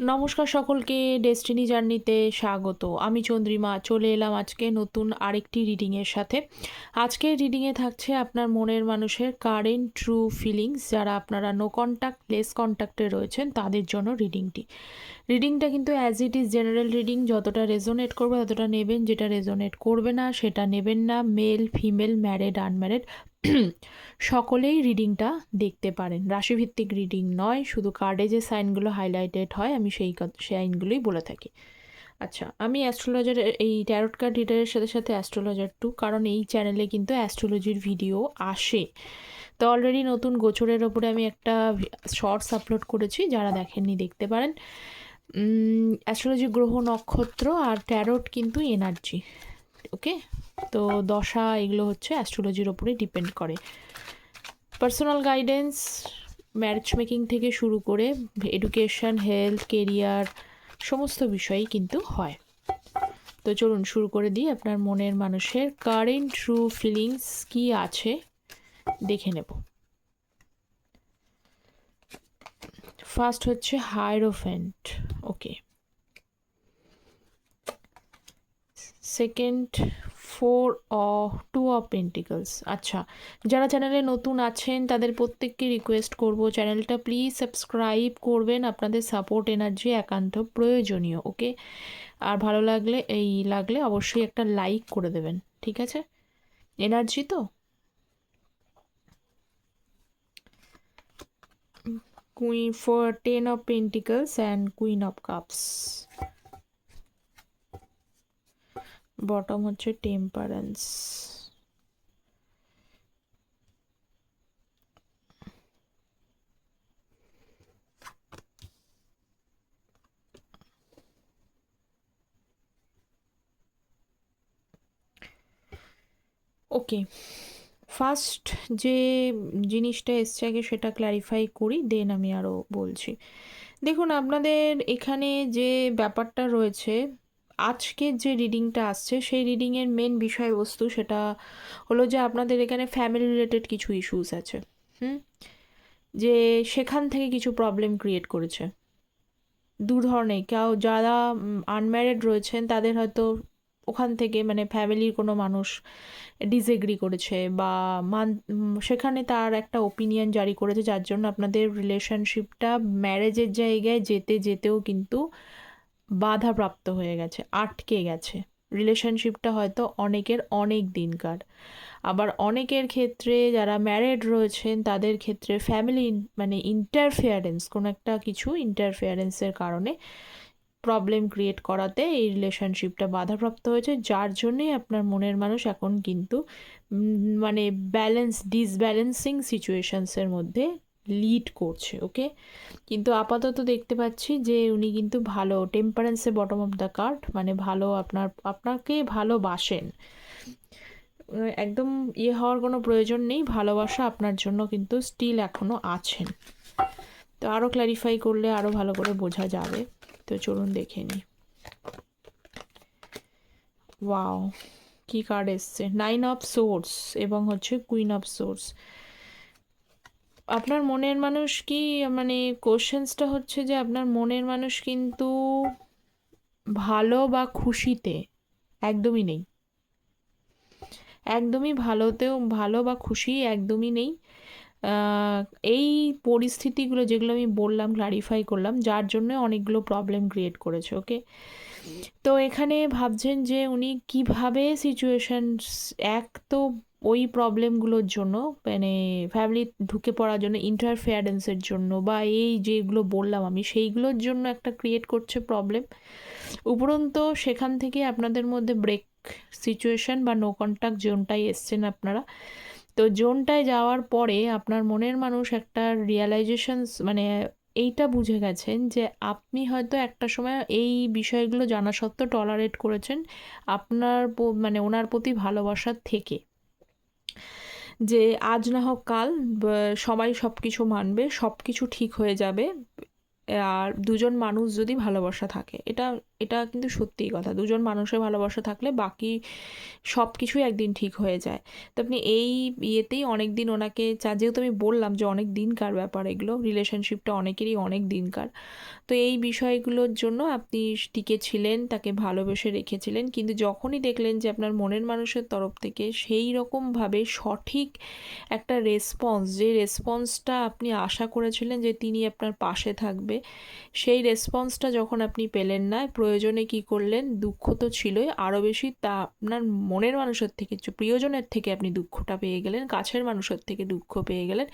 নমস্কার সকলকে ডেস্টিনি জার্নিতে স্বাগত। আমি চন্দ্রিমা, চলে এলাম আজকে নতুন আরেকটি রিডিংয়ের সাথে। আজকের রিডিংয়ে থাকছে আপনার মনের মানুষের কারেন্ট ট্রু ফিলিংস যারা আপনারা নো কন্ট্যাক্ট লেস কন্ট্যাক্টে রয়েছেন, তাদের জন্য রিডিংটি রিডিংটা কিন্তু as it is general reading যতটা রেজোনেট করবে ততটা নেবেন। যেটা রেজোনেট করবে না, সেটা নেবেন না। মেল ফিমেল ম্যারেড আনম্যারেড সকলেই রিডিংটা দেখতে পারেন। রাশিভিত্তিক রিডিং নয়, শুধু কার্ডে যে সাইনগুলো হাইলাইটেড হয়, আমি সেই সাইনগুলোই বলে থাকি। আচ্ছা আমি অ্যাস্ট্রোলজার এই ট্যারোট কার্ড রিডারের সাথে সাথে অ্যাস্ট্রোলজার টু কারণ এই চ্যানেলে কিন্তু অ্যাস্ট্রোলজির ভিডিও আসে। তো অলরেডি নতুন গোচরের ওপরে আমি একটা শর্টস আপলোড করেছি, যারা দেখেননি দেখতে পারেন। অ্যাস্ট্রোলজি গ্রহ নক্ষত্র আর ট্যারোট কিন্তু এনার্জি ওকে তো দশা এগুলো হচ্ছে অ্যাস্ট্রোলজির ওপরে ডিপেন্ড করে। পার্সোনাল গাইডেন্স ম্যারেজ মেকিং থেকে শুরু করে এডুকেশন হেলথ কেরিয়ার সমস্ত বিষয়ই কিন্তু হয়। তো চলুন শুরু করে দিই আপনার মনের মানুষের কারেন্ট ট্রু ফিলিংস কি আছে, দেখে নেব। ফার্স্ট হচ্ছে hierophant okay second four or two of pentacles আচ্ছা যারা চ্যানেলে নতুন আছেন, তাদের প্রত্যেককে রিকোয়েস্ট করব চ্যানেলটা প্লিজ সাবস্ক্রাইব করবেন। আপনাদের সাপোর্ট এনার্জি একান্ত প্রয়োজনীয় ওকে আর ভালো লাগলে, এই লাগলে অবশ্যই একটা লাইক করে দেবেন, ঠিক আছে? এনার্জি তো? queen four ten of pentacles and queen of cups bottom হচ্ছে টেম্পারেন্স ওকে ফার্স্ট যে জিনিসটা এসছে আগে সেটা ক্ল্যারিফাই করি দেন আমি আরও বলছি। দেখুন, আপনাদের এখানে যে ব্যাপারটা রয়েছে, আজকের যে রিডিংটা আসছে, সেই রিডিংয়ের মেন বিষয়বস্তু সেটা হলো যে আপনাদের এখানে ফ্যামিলি রিলেটেড কিছু ইস্যুস আছে, হুম? যে সেখান থেকে কিছু প্রবলেম ক্রিয়েট করেছে। দু ধরনের, কেউ যারা আনম্যারিড রয়েছেন, তাদের হয়তো ওখান থেকে মানে ফ্যামিলির কোনো মানুষ ডিসএগ্রি করেছে বা মান সেখানে তার একটা ওপিনিয়ন জারি করেছে যার জন্য আপনাদের রিলেশনশিপটা ম্যারেজের জায়গায় যেতে, যেতেও কিন্তু বাধাপ্রাপ্ত হয়ে গেছে, আটকে গেছে। রিলেশনশিপটা হয়তো অনেকের অনেক দিনকার। আবার অনেকের ক্ষেত্রে যারা ম্যারেড রয়েছেন, তাদের ক্ষেত্রে ফ্যামিলি মানে ইন্টারফেয়ারেন্স কোনো একটা কিছু ইন্টারফেয়ারেন্সের কারণে প্রবলেম ক্রিয়েট করাতে এই রিলেশনশিপটা বাধাপ্রাপ্ত হয়েছে, যার জন্যেই আপনার মনের মানুষ এখন কিন্তু মানে ব্যালেন্স ডিসব্যালেন্সিং সিচুয়েশনসের মধ্যে লিড করছে ওকে কিন্তু আপাতত দেখতে পাচ্ছি যে উনি কিন্তু ভালো টেম্পারেন্সে বটম অফ দ্য কার্ড মানে ভালো আপনার, আপনাকে ভালোবাসেন। একদম ইয়ে হওয়ার কোনো প্রয়োজন নেই, ভালোবাসা আপনার জন্য কিন্তু স্টিল এখনও আছেন। তো আরও ক্ল্যারিফাই করলে আরও ভালো করে বোঝা যাবে। তো চলুন দেখে নিই। ওয়াও কি কার্ড এসছে? নাইন অফ সোর্স এবং হচ্ছে কুইন অফ সোর্স আপনার মনের মানুষ কি মানে কোশ্চেন্সটা হচ্ছে যে আপনার মনের মানুষ কিন্তু ভালো বা খুশিতে একদমই নেই। একদমই ভালোতেও, ভালো বা খুশি একদমই নেই। এই পরিস্থিতিগুলো যেগুলো আমি বললাম ক্লারিফাই করলাম, যার জন্য অনেকগুলো প্রবলেম ক্রিয়েট করেছে ওকে তো এখানে ভাবছেন যে উনি কীভাবে সিচুয়েশন এক তো ওই প্রবলেমগুলোর জন্য মানে ফ্যামিলি ঢুকে পড়ার জন্য ইন্টারফেয়ারেন্সের জন্য, বা এই যেগুলো বললাম আমি, সেইগুলোর জন্য একটা ক্রিয়েট করছে প্রবলেম উপরন্ত সেখান থেকে আপনাদের মধ্যে ব্রেক সিচুয়েশন বা নো কন্ট্যাক্ট জোনটাই এসছেন আপনারা। তো জোনটায় যাওয়ার পরে আপনার মনের মানুষ একটা রিয়ালাইজেশনস মানে এইটা বুঝে গেছেন যে আপনি হয়তো একটা সময় এই বিষয়গুলো জানা সত্ত্বেও টলারেট করেছেন আপনার মানে ওনার প্রতি ভালোবাসার থেকে। যে আজ না হোক কাল সবাই সব কিছু মানবে সব কিছু ঠিক হয়ে যাবে, আর দুজন মানুষ যদি ভালোবাসা থাকে, এটা এটা কিন্তু সত্যিই কথা। দুজন মানুষের ভালোবাসা থাকলে বাকি সব কিছুই একদিন ঠিক হয়ে যায়। তো আপনি এই ইয়েতেই অনেক দিন ওনাকে চা, যেহেতু আমি বললাম যে অনেক দিনকার ব্যাপার এগুলো রিলেশনশিপটা অনেকেরই অনেক দিনকার। তো এই বিষয়গুলোর জন্য আপনি টিকে ছিলেন তাকে ভালোবেসে রেখেছিলেন। কিন্তু যখনই দেখলেন যে আপনার মনের মানুষের তরফ থেকে সেই রকমভাবে সঠিক একটা রেসপন্স যে রেসপন্সটা আপনি আশা করেছিলেন যে তিনি আপনার পাশে থাকবে, সেই রেসপন্সটা যখন আপনি পেলেন না প্রয়োজনে কি করলেন? দুঃখ তো ছিলই। আরও বেশি তা আপনার মনের মানুষের থেকে প্রিয়জনের থেকে আপনি দুঃখটা পেয়ে গেলেন, কাছের মানুষের থেকে দুঃখ পেয়ে গেলেন।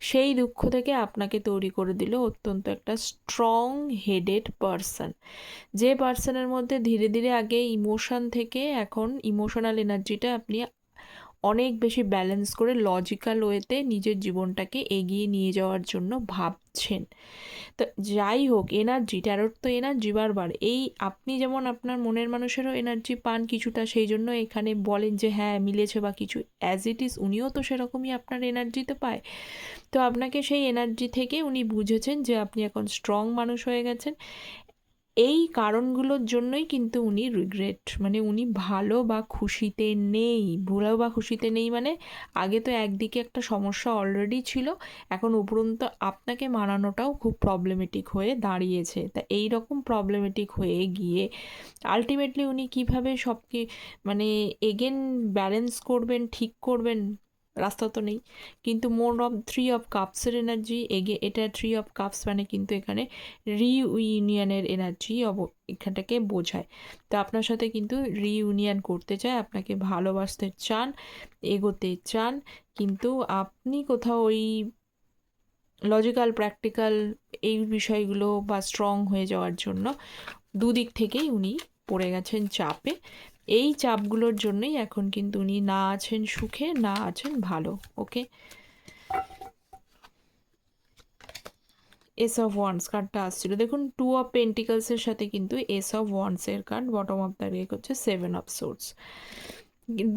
সেই দুঃখ থেকে আপনাকে তৈরি করে দিল অত্যন্ত একটা স্ট্রং হেডেড পারসন যে পার্সনের মধ্যে ধীরে ধীরে আগে ইমোশন থেকে এখন ইমোশনাল এনার্জিটা আপনি অনেক বেশি ব্যালেন্স করে লজিক্যাল ওয়েতে নিজের জীবনটাকে এগিয়ে নিয়ে যাওয়ার জন্য ভাবছেন। তো যাই হোক এনার্জি ট্যারোট তো এনার্জি বারবার। এই আপনি যেমন আপনার মনের মানুষেরও এনার্জি পান কিছুটা, সেই জন্য এখানে বলেন যে হ্যাঁ মিলেছে বা কিছু। অ্যাজ ইট ইজ উনিও তো সেরকমই আপনার এনার্জিতে পায়। তো আপনাকে সেই এনার্জি থেকে উনি বুঝেছেন যে আপনি এখন স্ট্রং মানুষ হয়ে গেছেন। এই কারণগুলোর জন্যই কিন্তু উনি রিগ্রেট মানে উনি ভালো বা খুশিতে নেই ভালো বা খুশিতে নেই মানে আগে তো একদিকে একটা সমস্যা অলরেডি ছিল, এখন উপরন্ত আপনাকে মানানোটাও খুব প্রবলেমেটিক হয়ে দাঁড়িয়েছে। তা এই রকম প্রবলেমেটিক হয়ে গিয়ে আলটিমেটলি উনি কীভাবে সবকে মানে এগেন ব্যালেন্স করবেন, ঠিক করবেন রাস্তা তো নেই। কিন্তু মোর অফ থ্রি অফ কাপসের এনার্জি এগে, এটা থ্রি অফ কাপস মানে কিন্তু এখানে রিইউনিয়নের এনার্জি অব, এখানটাকে বোঝায়। তো আপনার সাথে কিন্তু রিইউনিয়ন করতে চায়, আপনাকে ভালোবাসতে চান, এগোতে চান, কিন্তু আপনি কোথাও ওই লজিক্যাল প্র্যাকটিক্যাল এই বিষয়গুলো বা স্ট্রং হয়ে যাওয়ার জন্য দুদিক থেকেই উনি পড়ে গেছেন চাপে। এই চাপগুলোর জন্যই এখন কিন্তু উনি না আছেন সুখে, না আছেন ভালো ওকে এস অফ ওয়ান্স কার্ডটা আসছিল। দেখুন টু অফ পেন্টিকলসের সাথে কিন্তু ace of ওয়ান্সের card bottom of the deck হচ্ছে সেভেন অফ সোর্স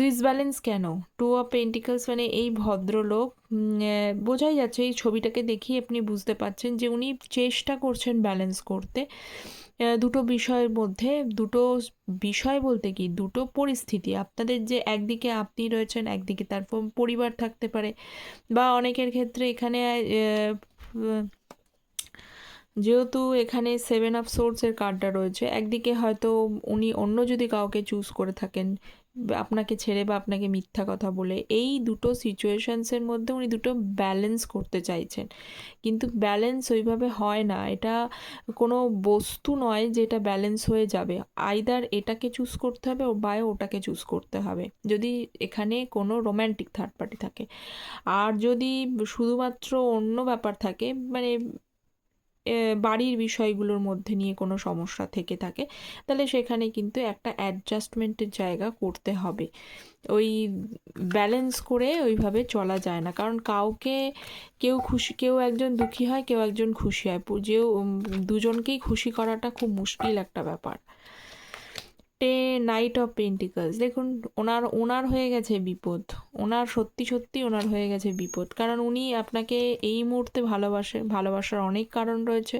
ডিসব্যালেন্স কেন? টু অফ পেন্টিকলস মানে এই ভদ্রলোক বোঝাই যাচ্ছে, এই ছবিটাকে দেখিয়ে আপনি বুঝতে পারছেন যে উনি চেষ্টা করছেন ব্যালেন্স করতে। দুটো বিষয়ের মধ্যে, দুটো বিষয় বলতে কি, দুটো পরিস্থিতি। আপনাদের যে একদিকে আপনি রয়েছেন, একদিকে তার পরিবার থাকতে পারে। বা অনেকের ক্ষেত্রে এখানে যেহেতু এখানে সেভেন আপ সোর্সের কার্ডটা রয়েছে, একদিকে হয়তো উনি অন্য যদি কাউকে চুজ করে থাকেন, আপনাকে ছেড়ে বা আপনাকে মিথ্যা কথা বলে, এই দুটো সিচুয়েশনসের মধ্যে উনি দুটো ব্যালেন্স করতে চাইছেন। কিন্তু ব্যালেন্স ওইভাবে হয় না, এটা কোনো বস্তু নয় যেটা ব্যালেন্স হয়ে যাবে। আইদার এটাকে চুজ করতে হবে বা ওটাকে চুজ করতে হবে। যদি এখানে কোনো রোম্যান্টিক থার্ড পার্টি থাকে। আর যদি শুধুমাত্র অন্য ব্যাপার থাকে মানে বাড়ির বিষয়গুলোর মধ্যে নিয়ে কোনো সমস্যা থেকে থাকে, তাহলে সেখানে কিন্তু একটা অ্যাডজাস্টমেন্টের জায়গা করতে হবে। ওই ব্যালেন্স করে ওইভাবে চলা যায় না, কারণ কাউকে কেউ খুশি, কেউ একজন দুঃখী হয়, কেউ একজন খুশি হয়। যেও দুজনকেই খুশি করাটা খুব মুশকিল একটা ব্যাপার। নাইট অফ পেন্টিকলস দেখুন, ওনার ওনার হয়ে গেছে বিপদ। ওনার সত্যি সত্যি ওনার হয়ে গেছে বিপদ। কারণ উনি আপনাকে এই মুহূর্তে ভালোবাসে, ভালোবাসার অনেক কারণ রয়েছে।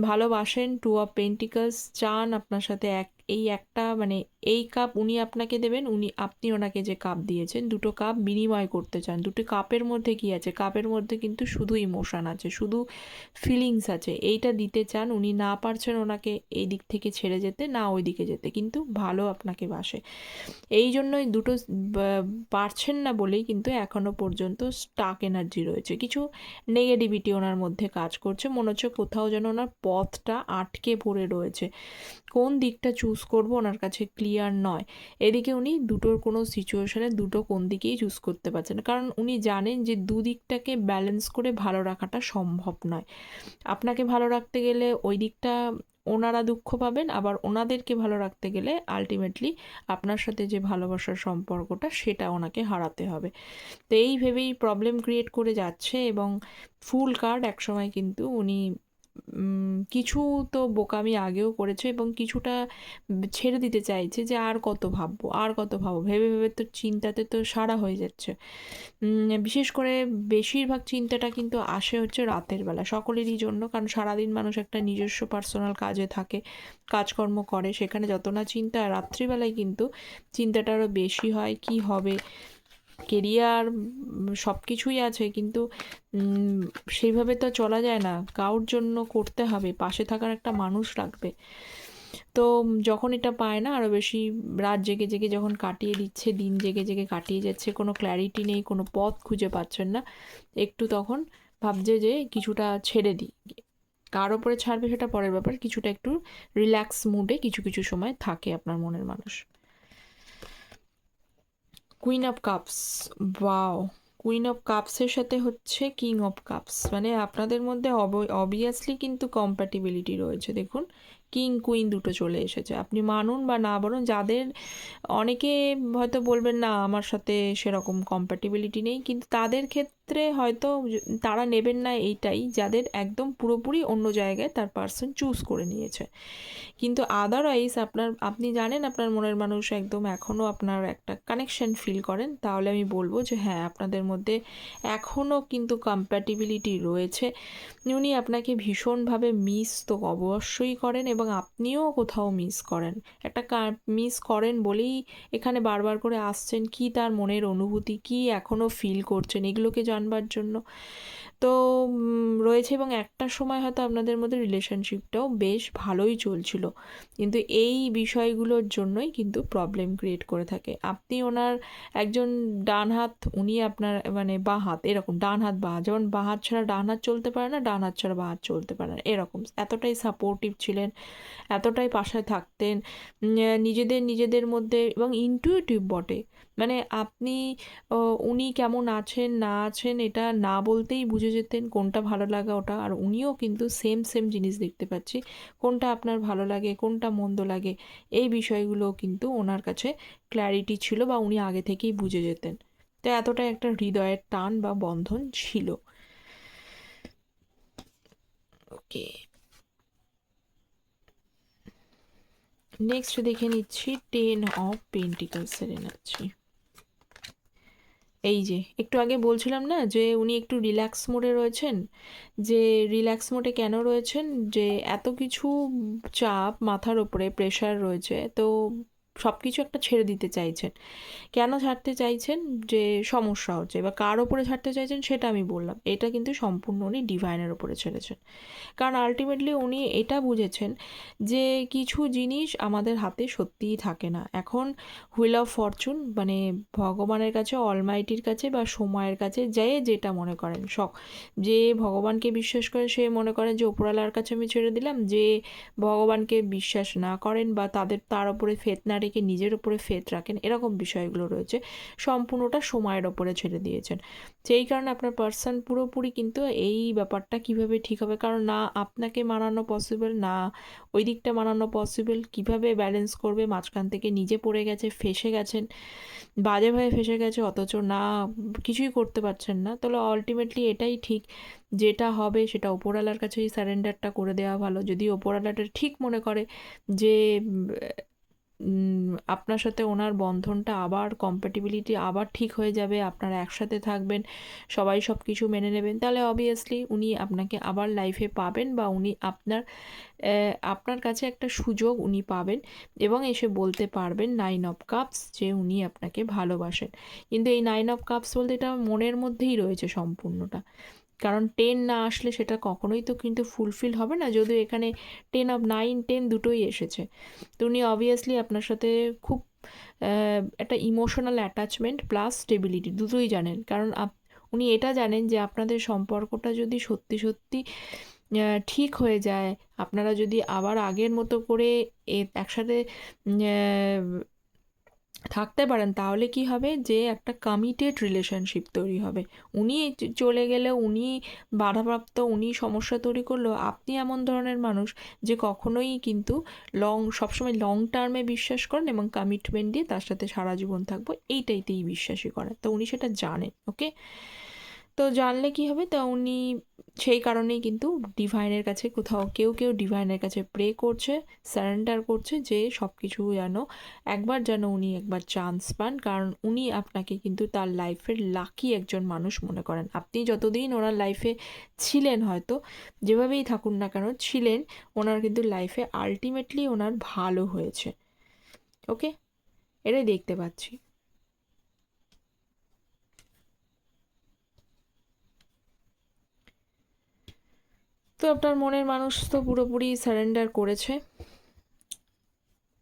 ভালোবাসেন টু অফ পেন্টিকলস চান আপনার সাথে এক, এই একটা মানে এই কাপ উনি আপনাকে দেবেন, উনি, আপনি ওনাকে যে কাপ দিয়েছেন, দুটো কাপ বিনিময় করতে চান। দুটো কাপের মধ্যে কি আছে? কাপের মধ্যে কিন্তু শুধু ইমোশান আছে, শুধু ফিলিংস আছে। এইটা দিতে চান, উনি না পারছেন ওনাকে এই দিক থেকে ছেড়ে যেতে, না ওই দিকে যেতে, কিন্তু ভালো আপনাকে বাসে। এই জন্যই দুটো পারছেন না বলেই কিন্তু এখনও পর্যন্ত স্টাক এনার্জি রয়েছে। কিছু নেগেটিভিটি ওনার মধ্যে কাজ করছে, মনে হচ্ছে কোথাও যেন ওনার পথটা আটকে পড়ে রয়েছে। কোন দিকটা চুজ করব ওনার কাছে ক্লিয়ার নয়। এদিকে উনি দুটোর কোনো সিচুয়েশনে দুটো কোন দিকেই চুজ করতে পারছেন কারণ উনি জানেন যে দুদিকটাকে ব্যালেন্স করে ভালো রাখাটা সম্ভব নয়। আপনাকে ভালো রাখতে গেলে ওই দিকটা ওনারা দুঃখ পাবেন, আবার ওনাদেরকে ভালো রাখতে গেলে আলটিমেটলি আপনার সাথে যে ভালোবাসার সম্পর্কটা সেটা ওনাকে হারাতে হবে। তো এই ভেবেই প্রবলেম ক্রিয়েট করে যাচ্ছে এবং ফুল কার্ড একসময় কিন্তু উনি কিছু তো বোকামি আগেও করেছে এবং কিছুটা ছেড়ে দিতে চাইছে যে আর কত ভাববো, আর কত ভাববো। ভেবে ভেবে তো চিন্তাতে তো সারা হয়ে যাচ্ছে। বিশেষ করে বেশিরভাগ চিন্তাটা কিন্তু আসে হচ্ছে রাতের বেলা, সকলেরই জন্য। কারণ সারাদিন মানুষ একটা নিজস্ব পার্সোনাল কাজে থাকে, কাজকর্ম করে। সেখানে যত না চিন্তা, রাত্রিবেলায় কিন্তু চিন্তাটা আরও বেশি হয়, কি হবে? কেরিয়ার সব কিছুই আছে, কিন্তু সেইভাবে তো চলা যায় না। কারোর জন্য করতে হবে, পাশে থাকার একটা মানুষ লাগবে তো যখন এটা পায় না আরও বেশি রাত জেগে জেগে যখন কাটিয়ে দিচ্ছে, দিন জেগে জেগে কাটিয়ে যাচ্ছে, কোনো ক্ল্যারিটি নেই, কোনো পথ খুঁজে পাচ্ছেন না, একটু তখন ভাবছে যে কিছুটা ছেড়ে দিই। কার ওপরে ছাড়বে সেটা পরের ব্যাপার, কিছুটা একটু রিল্যাক্স মুডে কিছু কিছু সময় থাকে আপনার মনের মানুষ। কুইন অফ কাপস বাও কুইন অফ কাপসের সাথে হচ্ছে কিং অফ কাপস মানে আপনাদের মধ্যে অবভিয়াসলি কিন্তু কম্প্যাটিবিলিটি রয়েছে। দেখুন কিং, কুইন দুটো চলে এসেছে। আপনি মানুন বা না বলুন, যাদের অনেকে হয়তো বলবেন, না, আমার সাথে সেরকম কম্প্যাটিবিলিটি নেই। কিন্তু তাদের ক্ষেত্রে হয়তো তারা নেবেন না এইটাই, যাদের একদম পুরোপুরি অন্য জায়গায় তার পার্সন চুজ করে নিয়েছে। কিন্তু আদারওয়াইজ আপনার, আপনি জানেন আপনার মনের মানুষ একদম এখনও আপনার একটা কানেকশন ফিল করেন। তাহলে আমি বলব যে হ্যাঁ আপনাদের মধ্যে এখনও কিন্তু কম্প্যাটিবিলিটি রয়েছে। উনি আপনাকে ভীষণভাবে মিস তো অবশ্যই করেন এবং আপনিও কোথাও মিস করেন। একটা মিস করেন বলেই এখানে বারবার করে আসছেন, কি তার মনের অনুভূতি, কি এখনও ফিল করছেন, এগুলোকে জানবার জন্য। তো রয়েছে এবং একটা সময় হয়তো আপনাদের মধ্যে রিলেশনশিপটাও বেশ ভালোই চলছিল। কিন্তু এই বিষয়গুলোর জন্যই কিন্তু প্রবলেম ক্রিয়েট করে থাকে। আপনি ওনার একজন ডান হাত, উনি আপনার মানে বাঁ হাত, এরকম ডান হাত, বাঁ হাত, যেমন বাঁ হাত ছাড়া ডান হাত চলতে পারে না, ডান হাত ছাড়া বাঁ হাত চলতে পারে না, এরকম। এতটাই সাপোর্টিভ ছিলেন, এতটাই পাশে থাকতেন নিজেদের নিজেদের মধ্যে এবং ইনটুইটিভ বটে। মানে আপনি উনি কেমন আছেন, না আছেন, এটা না বলতেই বুঝে যেতেন কোনটা ভালো লাগা ওটা, আর উনিও কিন্তু সেম সেম জিনিস দেখতে পাচ্ছি। কোনটা আপনার ভালো লাগে, কোনটা মন্দ লাগে, এই বিষয়গুলো কিন্তু ওনার কাছে ক্ল্যারিটি ছিল বা উনি আগে থেকেই বুঝে যেতেন। তো এতটা একটা হৃদয়ের টান বা বন্ধন ছিল। ওকে। নেক্সট দেখে নিচ্ছি টেন অফ পেন্টিকালসের এনার্জি এই যে, একটু আগে বলছিলাম না যে উনি একটু রিল্যাক্স মোডে রয়েছেন? যে রিল্যাক্স মোডে কেন রয়েছেন? যে এত কিছু চাপ মাথার ওপরে প্রেশার রয়েছে, তো সব কিছু একটা ছেড়ে দিতে চাইছেন। কেন ছাড়তে চাইছেন? যে সমস্যা হচ্ছে বা কার ওপরে ছাড়তে চাইছেন সেটা আমি বললাম। এটা কিন্তু সম্পূর্ণ উনি ডিভাইনের ওপরে ছেড়েছেন। কারণ আলটিমেটলি উনি এটা বুঝেছেন যে কিছু জিনিস আমাদের হাতে সত্যিই থাকে না। এখন হুইল অফ ফরচুন মানে ভগবানের কাছে অলমাইটির কাছে বা সময়ের কাছে যে যেটা মনে করেন শখ যে ভগবানকে বিশ্বাস করে, সে মনে করেন যে ওপরওয়ালার কাছে আমি ছেড়ে দিলাম। যে ভগবানকে বিশ্বাস না করেন বা তাদের, তার ওপরে ফেত না রেখে নিজের উপরে ফেত রাখেন, এরকম বিষয়গুলো রয়েছে। সম্পূর্ণটা সময়ের ওপরে ছেড়ে দিয়েছেন। সেই কারণে আপনার পার্সন পুরোপুরি কিন্তু এই ব্যাপারটা কীভাবে ঠিক হবে, কারণ না আপনাকে মানানো পসিবল না ওই দিকটা মানানো পসিবল কীভাবে ব্যালেন্স করবে, মাঝখান থেকে নিজে পড়ে গেছে, ফেসে গেছেন বাজেভাবে ফেসে গেছে, অথচ না কিছুই করতে পারছেন না, তাহলে আলটিমেটলি এটাই ঠিক। যেটা হবে সেটা ওপরওয়ালার কাছেই স্যারেন্ডারটা করে দেওয়া ভালো। যদি ওপরওয়ালাটা ঠিক মনে করে যে আপনার সাথে ওনার বন্ধনটা আবার কম্প্যাটিবিলিটি আবার ঠিক হয়ে যাবে, আপনারা একসাথে থাকবেন, সবাই সব কিছু মেনে নেবেন। তাহলে অবভিয়াসলি উনি আপনাকে আবার লাইফে পাবেন বা উনি আপনার আপনার কাছে একটা সুযোগ উনি পাবেন এবং এসে বলতে পারবেন নাইন অফ কাপস যে উনি আপনাকে ভালোবাসেন। কিন্তু এই নাইন অফ কাপস বলতে এটা মনের মধ্যেই রয়েছে সম্পূর্ণটা। কারণ টেন না আসলে সেটা কখনোই তো কিন্তু ফুলফিল হবে না, যদিও এখানে টেন অফ নাইন টেন দুটোই এসেছে। তো উনি অবভিয়াসলি আপনার সাথে খুব একটা ইমোশনাল অ্যাটাচমেন্ট প্লাস স্টেবিলিটি দুটোই জানেন। কারণ উনি এটা জানেন যে আপনাদের সম্পর্কটা যদি সত্যি সত্যি ঠিক হয়ে যায়, আপনারা যদি আবার আগের মতো করে একসাথে থাকতে পারেন, তাহলে কি হবে যে একটা কমিটেড রিলেশনশিপ তৈরি হবে। উনি চলে গেলে উনি বাধাপ্রাপ্ত, উনি সমস্যা তৈরি করল, আপনি এমন ধরনের মানুষ যে কখনোই কিন্তু লং সবসময় লং টার্মে বিশ্বাস করেন এবং কমিটমেন্ট দিয়ে তার সাথে সারা জীবন থাকব এইটাইতেই বিশ্বাসী করেন। তো উনি সেটা জানেন ওকে তো জানলে কি হবে? তা উনি সেই কারণেই কিন্তু ডিভাইনের কাছে কোথাও কেউ কেউ ডিভাইনের কাছে প্রে করছে সারেন্ডার করছে যে সব কিছু যেন একবার যেন উনি একবার চান্স পান। কারণ উনি আপনাকে কিন্তু তার লাইফের লাকি একজন মানুষ মনে করেন। আপনি যতদিন ওনার লাইফে ছিলেন হয়তো, যেভাবেই থাকুন না কেন, ছিলেন, ওনার কিন্তু লাইফে আলটিমেটলি ওনার ভালো হয়েছে। ওকে এটাই দেখতে পাচ্ছি। তো আপনার মনের মানুষ তো পুরোপুরি সারেন্ডার করেছে।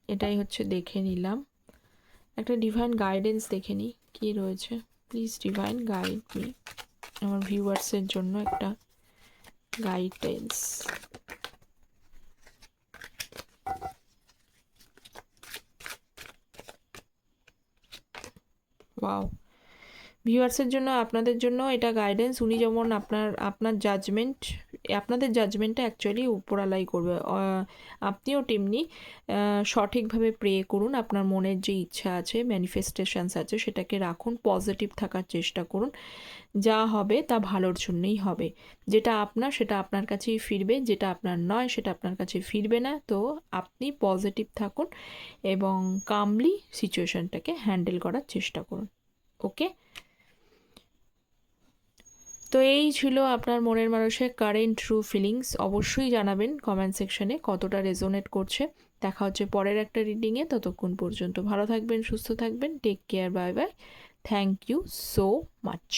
এটাই হচ্ছে দেখে নিলাম। একটা ডিভাইন গাইডেন্স দেখে নিই কী রয়েছে? প্লিজ ডিভাইন গাইড মি আমার ভিউয়ার্সের জন্য একটা গাইডেন্স ওয়াও ভিউয়ার্সের জন্য, আপনাদের জন্য এটা গাইডেন্স উনি যেমন আপনার আপনার জাজমেন্ট আপনাদের জাজমেন্টটা অ্যাকচুয়ালি উপরালাই করবে। আপনিও তেমনি সঠিকভাবে প্রে করুন, আপনার মনের যে ইচ্ছা আছে ম্যানিফেস্টেশনস আছে, সেটাকে রাখুন পজিটিভ থাকার চেষ্টা করুন। যা হবে তা ভালোর জন্যই হবে। যেটা আপনার, সেটা আপনার কাছেই ফিরবে, যেটা আপনার নয়, সেটা আপনার কাছে ফিরবে না। তো আপনি পজিটিভ থাকুন এবং কামলি সিচুয়েশনটাকে হ্যান্ডেল করার চেষ্টা করুন। ওকে তো এই ছিল আপনার মনের মানুষের কারেন্ট ট্রু ফিলিংস অবশ্যই জানাবেন কমেন্ট সেকশনে কতটা রেজোনেট করছে। দেখা হচ্ছে পরের একটা রিডিংয়ে ততক্ষণ পর্যন্ত ভালো থাকবেন, সুস্থ থাকবেন। Take care bye bye thank you so much